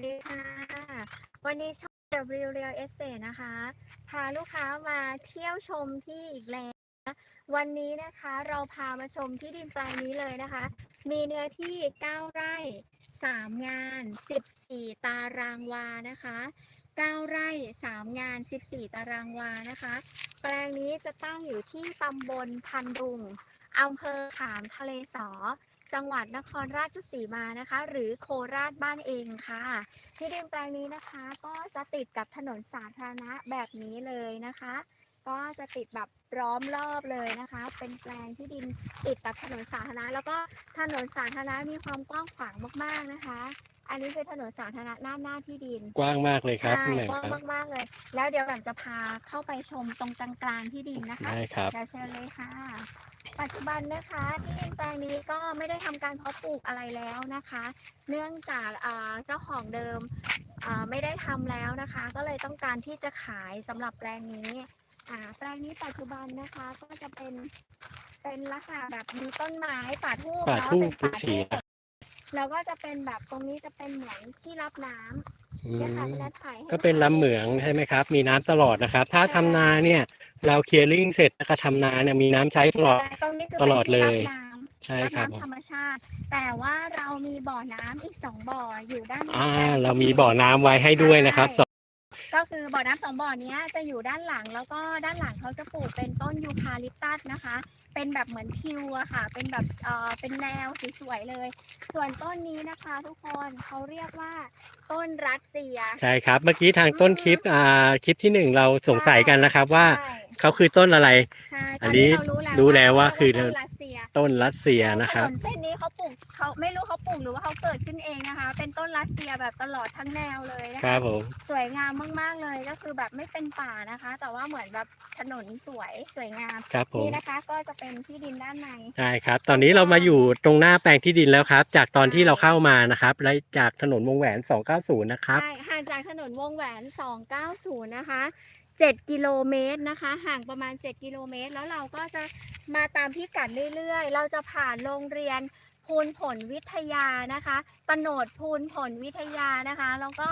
วัสดีค่ะ วันนี้ช่อง W Real Estate นะคะ พาลูกค้ามาเที่ยวชมที่อีกแล้ว วันนี้นะคะเราพามาชมที่ดินแปลงนี้เลยนะคะ มีเนื้อที่ 9 ไร่ 3 งาน 14 ตารางวานะคะ 9 ไร่ 3 งาน 14 ตารางวานะคะ แปลงนี้จะตั้งอยู่ที่ตำบลพันดุงอำเภอขามทะเลสอ จังหวัดนครราชสีมานะคะ หรือโคราชบ้านเองค่ะ ที่ดินแปลงนี้นะคะ ก็จะติดกับถนนสาธารณะแบบนี้เลยนะคะ ก็จะติดแบบล้อมรอบเลยนะคะ เป็นแปลงที่ดินติดกับถนนสาธารณะ แล้วก็ถนนสาธารณะมีความกว้างขวางมากๆนะคะ อันนี้คือถนนสาธารณะหน้าหน้าที่ดิน กว้างมากเลยครับใช่พี่แหม่มกว้างครับมากๆเลย แล้วเดี๋ยวแบบจะพาเข้าไปชมตรงกลางๆที่ดินนะคะได้ครับเดี๋ยวเชิญเลยค่ะ ปัจจุบันนะคะที่ดินแปลงนี้ก็ไม่ได้ทำการเพาะปลูกอะไรแล้วนะคะ เนื่องจากอ่าเจ้าของเดิมอ่าไม่ได้ทำแล้วนะคะ ก็เลยต้องการที่จะขายสำหรับแปลงนี้อ่าแปลงนี้ปัจจุบันนะคะก็จะเป็นเป็นลักษณะแบบมีต้นไม้ป่าทูบป่าเนาะทูบเป็นป่าสีทูบแล้วก็จะเป็นแบบตรงนี้จะเป็นเหมือนที่รับน้ำอื เนี่ยค่ะมเวลาถ่ายให้ก็เป็นลำเหมืองใช่ไหมครับ มีน้ำตลอดนะครับ ถ้าทำนาเนี่ย เราเคลียร์ลิงเสร็จแล้วก็ทำนาเนี่ยมีน้ำใช้ตลอด ตรงนี้คือตลอดเลย ป็นที่รับน้ำ ใช่รับครับน้ำธรรมชาติ แต่ว่าเรามีบ่อน้ำอีกสองบ่ออยู่ด้านในอ่าแปลงเรามีบ่อน้ำไว้ให้ด้วยนะครับสอง ก็คือบ่อน้ำสองบ่อเนี้ยจะอยู่ด้านหลังแล้วก็ด้านหลังเขาจะปลูกเป็นต้นยูคาลิปตัสนะคะ เป็นแบบเหมือนทิวอะค่ะ เป็นแบบเอ่อเป็นแนวสวยๆเลย ส่วนต้นนี้นะคะทุกคนเขาเรียกว่าต้นรัสเซีย ใช่ครับ เมื่อกี้ทางต้นคลิปอ่าคลิปที่หนึ่งเราสงสัยกันนะครับว่าใช่เขาคือต้นอะไร ใช่ตอัอนนนี้นี้เรารู้แล้วรู้แล้วว่าคือ ต้นรัสเซี ยต้นรัสเซียนะครับถนนเส้นนี้เขาปลูกเขาไม่รู้เขาปลูกหรือว่าเขาเกิดขึ้นเองนะคะ เป็นต้นรัสเซียแบบตลอดทั้งแนวเลยนะครัคะบผมสวยงามมากๆเลยก็คือแบบไม่เป็นป่านะคะ แต่ว่าเหมือนแบบถนนสวยสวยงามครับผมนี่นะคะก็จะเป็นที่ดินด้านในใช่ครับ ตอนนี้เรามาอยู่ตรงหน้าแปลงที่ดินแล้วครับ จากตอนที่เราเข้ามานะครับและจากถนนวงแหวน 290 นะครับใช่ห่างจากถนนวงแหวน 290 นะคะ 7 กิโลเมตรนะคะ ห่างประมาณ 7 กิโลเมตร แล้วเราก็จะมาตามพิกัดเรื่อยๆ เราจะผ่านโรงเรียนพูนผลวิทยานะคะตโนดพูนผลวิทยานะคะ แล้วก็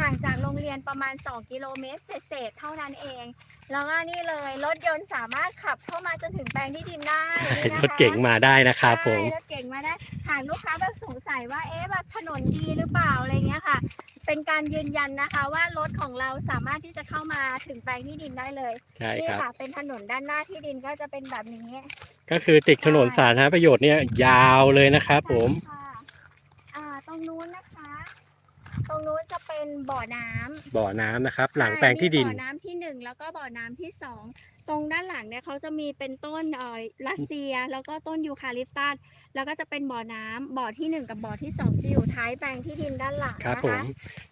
ห่างจากโรงเรียนประมาณ 2 กิโลเมตรเศษๆเท่านั้นเอง แล้วก็นี่เลยรถยนต์สามารถขับเข้ามาจนถึงแปลงที่ดินได้นี่นะคะรถเก๋งมาได้นะครับผม ใช่รถเก่งมาได้หากลูกค้าแบบสงสัยว่าเอ๊ะแบบถนนดีหรือเปล่าอะไรเงี้ยค่ะ เป็นการยืนยันนะคะว่ารถของเราสามารถที่จะเข้ามาถึงแปลงที่ดินได้เลยใช่นี่ครับ ค่ะ เป็นถนนด้านหน้าที่ดินก็จะเป็นแบบนี้ ก็คือติดถนนสาธารณประโยชน์เนี่ยยาวเลยนะครับผมใช่ค่ะอ่า ตรงนู้นนะคะ ตรงนู้นจะเป็นบ่อน้ำบ่อน้ำนะครับ หลังแปลงที่ดินใช่มีบ่อน้ำที่หนึ่งแล้วก็บ่อน้ำที่สองตรงด้านหลังเนี่ยเขาจะมีเป็นต้นเอ่อรัสเซีย แล้วก็ต้นยูคาลิปตัสแล้วก็จะเป็นบ่อน้ำบ่อที่หนึ่งกับบ่อที่สองจะอยู่ท้ายแปลงที่ดินด้านหลังครับนะผม คะ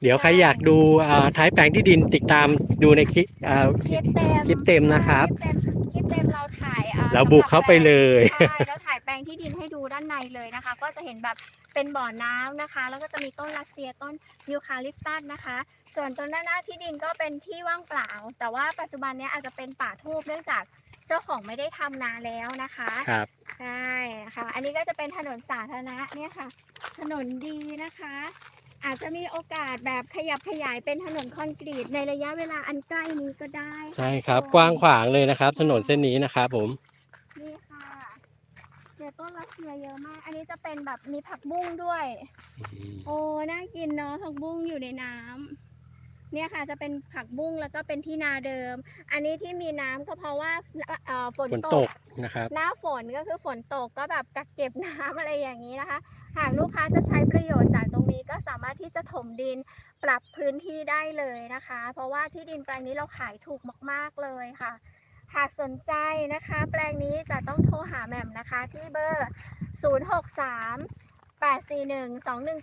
เดี๋ยวใครอยากดูอ่าท้ายแปลงที่ดินติดตามดูในคลิปอ่า คลิปเต็มคลิปเต็มนะครับ คลิปเต็มคลิปเต็มเราถ่ายอ่เราบุกเข้าไปเลย ใช่เราถ่ายแปล งที่ดินให้ดูด้านในเลยนะคะ ก็จะเห็นแบบเป็นบ่อน้ำนะคะ แล้วก็จะมีต้นรัสเซียต้นยูคาลิปตัสนะคะ ส่วนต้นด้านหน้าที่ดินก็เป็นที่ว่างเปล่า แต่ว่าปัจจุบันเนี้ยอาจจะเป็นป่าทูบเนื่องจากเจ้าของไม่ได้ทำนาแล้วนะคะครับใช่ค่ะ อันนี้ก็จะเป็นถนนสาธารณะเนี่ยค่ะ ถนนดีนะคะ อาจจะมีโอกาสแบบขยับขยายเป็นถนนคอนกรีตในระยะเวลาอันใกล้นี้ก็ได้ะใช่ครับทุกว้างขวางเลยนะครับ ถนนเส้นนี้นะครับผม นี่ค่ะ เนี่ยต้นรัสเซียเยอะมาก อันนี้จะเป็นแบบมีผักบุ้งด้วย โอ้ น่ากินเนาะผักบุ้งอยู่ในน้ำเนี่ยค่ะจะเป็นผักบุ้งแล้วก็เป็นที่นาเดิม อันนี้ที่มีน้ำก็เพราะว่าเอ่อฝนฝนตตกกนะครับ หน้าฝนก็คือฝนตกก็แบบกักเก็บน้ำอะไรอย่างนี้นะคะ หากลูกค้าจะใช้ประโยชน์จากตรงนี้ก็สามารถที่จะถมดินปรับพื้นที่ได้เลยนะคะ เพราะว่าที่ดินแปลงนี้เราขายถูกมาก ๆเลยค่ะ หากสนใจนะคะ แปลงนี้จะต้องโทรหาแหม่มนะคะที่เบอร์ 063 841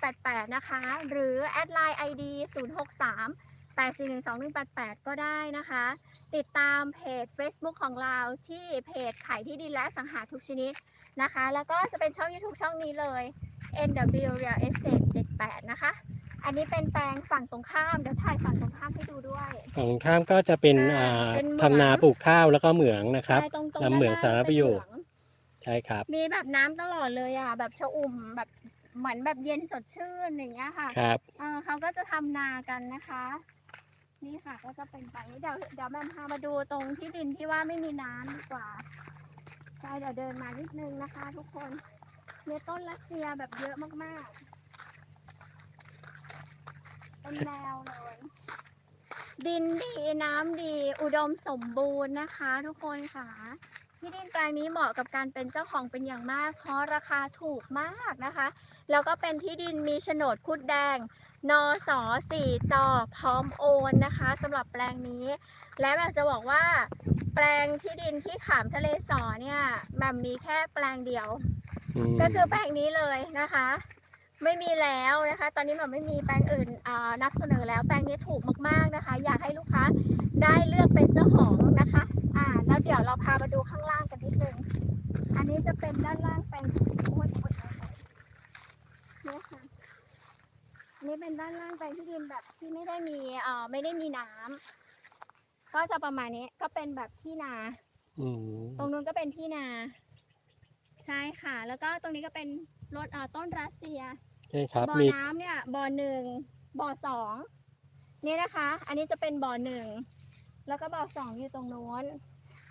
2188 นะคะ หรือแอดไลน์ ID 063 841 2188 ก็ได้นะคะ ติดตามเพจ Facebook ของเราที่เพจขายที่ดินและสังหาทุกชนิดนะคะ แล้วก็จะเป็นช่อง YouTube ช่องนี้เลย NW Real Estate 78 นะคะ อันนี้เป็นแปลงฝั่งตรงข้ามเดี๋ยวถ่ายฝั่งตรงข้ามให้ดูด้วยฝั่งท่ามก็จะเป็นใช่อ่าเป็นเหมือง ทำนาปลูกข้าวแล้วก็เหมืองนะครับ ใช่ตรงตรงลำเหมืองด้สาธารณประโยชน์ เป็นเหมืองใช่ครับมีแบบน้ำตลอดเลยอะ แบบชะอุ่มแบบเหมือนแบบเย็นสดชื่นอย่างเงี้ยค่ะ ครับอ่าเขาก็จะทำนากันนะคะ นี่ค่ะก็จะเป็นไปเดี๋ยวเดี๋ยวแม่พามาดูตรงที่ดินที่ว่าไม่มีน้ำดีกว่าใช่เดี๋ยวเดินมานิดนึงนะคะ ทุกคนเนี่ยต้นรัสเซียแบบเยอะมากๆ เป็นแนวเลยดินดีน้ำดีอุดมสมบูรณ์นะคะ ทุกคนค่ะที่ดินแปลงนี้เหมาะกับการเป็นเจ้าของเป็นอย่างมาก เพราะราคาถูกมากนะคะ แล้วก็เป็นที่ดินมีโฉนดคุดแดง นสสี่จอพร้อมโอนนะคะสำหรับแปลงนี้ และแบบจะบอกว่า แปลงที่ดินที่ขามทะเลสอเนี่ยแบบมีแค่แปลงเดียวมก็คือแปลงนี้เลยนะคะ ไม่มีแล้วนะคะ ตอนนี้แบบไม่มีแปลงอื่นอ่านับเสนอแล้วแปลงนี้ถูกมากๆนะคะ อยากให้ลูกค้าได้เลือกเป็นเจ้าของนะคะ อ่า แล้วเดี๋ยวเราพามาดูข้างล่างกันนิดนึง อันนี้จะเป็นด้านล่างแปลงโอ้ยโอ้ยโอ้ยเนี่ยค่ะอันนี้เป็นด้านล่างแปลงที่ดินแบบที่ไม่ได้มีเอ่อไม่ได้มีน้ำก็จะประมาณนี้ก็เป็นแบบที่นาอืมตรงนู้นก็เป็นที่นา ใช่ค่ะ แล้วก็ตรงนี้ก็เป็นรถเอ่อต้นรัสเซีย ใช่ครับบ่อมีน้ำเนี่ยบ่อหนึ่งบ่อสองนี่นะคะ อันนี้จะเป็นบ่อหนึ่งแล้วก็บ่อสองอยู่ตรงโน้น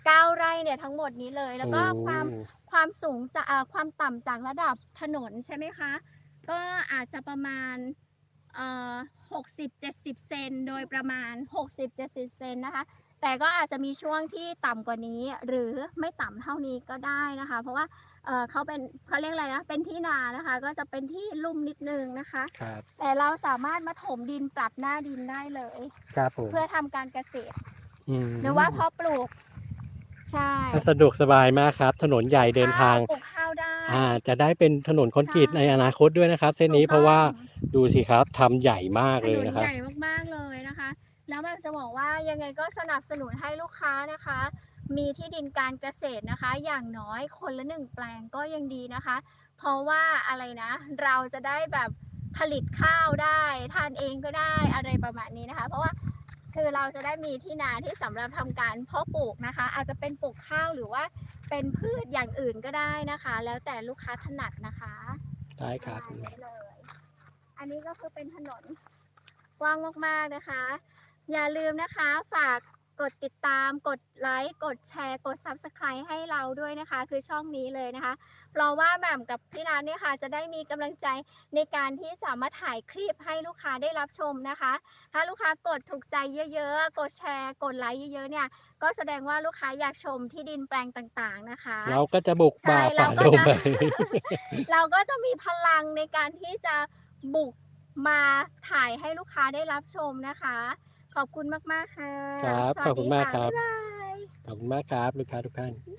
เก้าไร่เนี่ยทั้งหมดนี้เลยแล้วก็ความ โอ้ ความสูงจะเอ่อความต่ำจากระดับถนนใช่ไหมคะ ก็อาจจะประมาณเอ่อหกสิบเจ็ดสิบเซนโดยประมาณหกสิบเจ็ดสิบเซนนะคะ แต่ก็อาจจะมีช่วงที่ต่ำกว่านี้ หรือไม่ต่ำเท่านี้ก็ได้นะคะ เพราะว่า เอ่อเขาเป็นเขาเรียกอะไรนะ เป็นที่นานะคะ ก็จะเป็นที่ลุ่มนิดนึงนะคะ ครับแต่เราสามารถมาถมดินปรับหน้าดินได้เลย ครับผมเพื่อทำการเกษตร มหรือว่าเพาะปลูก ใช่สะดวกสบายมากครับ ถนนใหญ่เดินทาง ปลูกข้าวได้ อ่า จะได้เป็นถนนคอนกรีตใช่ในอนาคตด้วยนะครับ เส้นนี้ถูกเพราะว่าต้องดูสิครับทำใหญ่มากถเลยนนนะครับใหญ่มากๆเลยนะคะ แล้วแบบจะบอกว่ายังไงก็สนับสนุนให้ลูกค้านะคะ มีที่ดินการเกษตรนะคะ อย่างน้อยคนละหนึ่งแปลงก็ยังดีนะคะ เพราะว่าอะไรนะ เราจะได้แบบผลิตข้าวได้ทานเองก็ได้อะไรประมาณนี้นะคะ เพราะว่าคือเราจะได้มีที่นาที่สำหรับทำการเพาะปลูกนะคะ อาจจะเป็นปลูกข้าวหรือว่าเป็นพืชอย่างอื่นก็ได้นะคะ แล้วแต่ลูกค้าถนัดนะคะได้ครับประมาณนี้เลย อันนี้ก็คือเป็นถนนกว้างมากๆนะคะ อย่าลืมนะคะฝาก กดติดตาม กดไลค์ กดแชร์ กด Subscribe ให้เราด้วยนะคะ คือช่องนี้เลยนะคะ เพราะว่าแหม่มกับพี่นันเนี่ยค่ะ จะได้มีกำลังใจในการที่จะมาถ่ายคลิปให้ลูกค้าได้รับชมนะคะ ถ้าลูกค้ากดถูกใจเยอะๆ กดแชร์ กดไลค์เยอะๆ เนี่ย ก็แสดงว่าลูกค้าอยากชมที่ดินแปลงต่างๆนะคะ เราก็จะบุกใช่บ่าเราฝ่าก็ดงจะไปเราก็จะมีพลังในการที่จะบุกมาถ่ายให้ลูกค้าได้รับชมนะคะ ขอบคุณมาก ๆ ค่ะครับสวัสขอบคุณดีมากะครับ บ๊ายบาย ขอบคุณมากครับ ลูกค้าทุกท่านอื